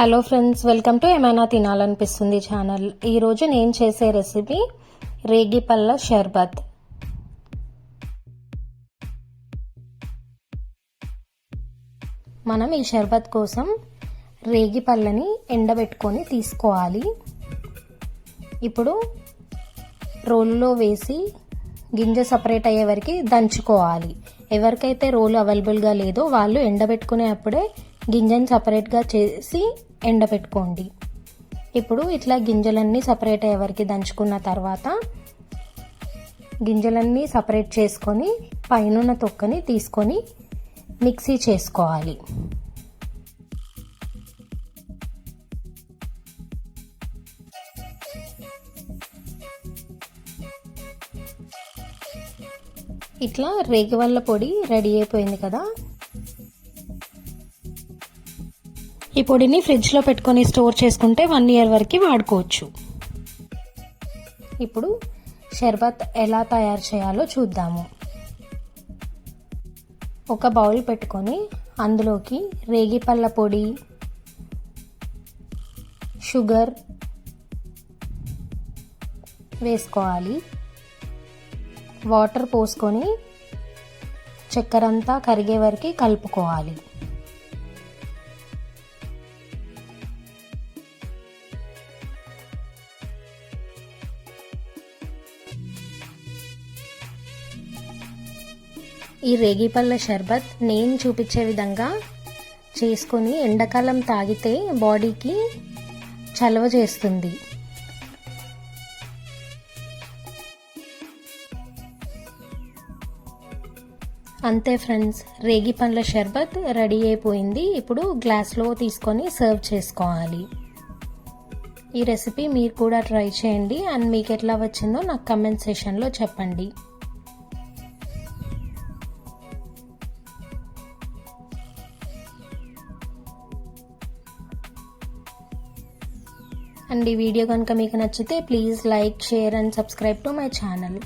Hello friends welcome to ఏమైనా తినాలనిపిస్తుంది channel ఈరోజు నేను చేసే రెసిపీ రేగి పళ్ళ షర్బత్. మనం ఈ షర్బత్ కోసం రేగి పళ్ళని ఎండబెట్టుకొని తీసుకోవాలి. ఇప్పుడు రోల్లో వేసి గింజ సపరేట్ అయ్యే వరకు దంచుకోవాలి. ఎవరికైతే రోలు అవైలబుల్గా లేదో వాళ్ళు ఎండబెట్టుకునే అప్పుడే గింజని సపరేట్గా చేసి ఎండబెట్టుకోండి. ఇప్పుడు ఇట్లా గింజలన్నీ సపరేట్ అయ్యే వరకు దంచుకున్న తర్వాత గింజలన్నీ సపరేట్ చేసుకొని పైన తొక్కని తీసుకొని మిక్సీ చేసుకోవాలి. ఇట్లా రేగివల్ల పొడి రెడీ అయిపోయింది కదా. ఈ పొడిని ఫ్రిడ్జ్లో పెట్టుకొని స్టోర్ చేసుకుంటే వన్ ఇయర్ వరకు వాడుకోవచ్చు. ఇప్పుడు షర్బత్ ఎలా తయారు చేయాలో చూద్దాము. ఒక బౌల్ పెట్టుకొని అందులోకి రేగిపళ్ళ పొడి షుగర్ వేసుకోవాలి. వాటర్ పోసుకొని చక్కెర అంతా కరిగే వరకు కలుపుకోవాలి. ఈ రేగిపళ్ళ షర్బత్ నేను చూపించే విధంగా చేసుకొని ఎండాకాలం తాగితే బాడీకి చలవ చేస్తుంది. అంతే ఫ్రెండ్స్ రేగి పండ్ల షర్బత్ రెడీ అయిపోయింది. ఇప్పుడు గ్లాస్లో తీసుకొని సర్వ్ చేసుకోవాలి. ఈ రెసిపీ మీరు కూడా ట్రై చేయండి. అండ్ మీకు ఎట్లా వచ్చిందో నాకు కమెంట్ సెషన్లో చెప్పండి. అండ్ ఈ వీడియో కనుక మీకు నచ్చితే please like share and subscribe to my channel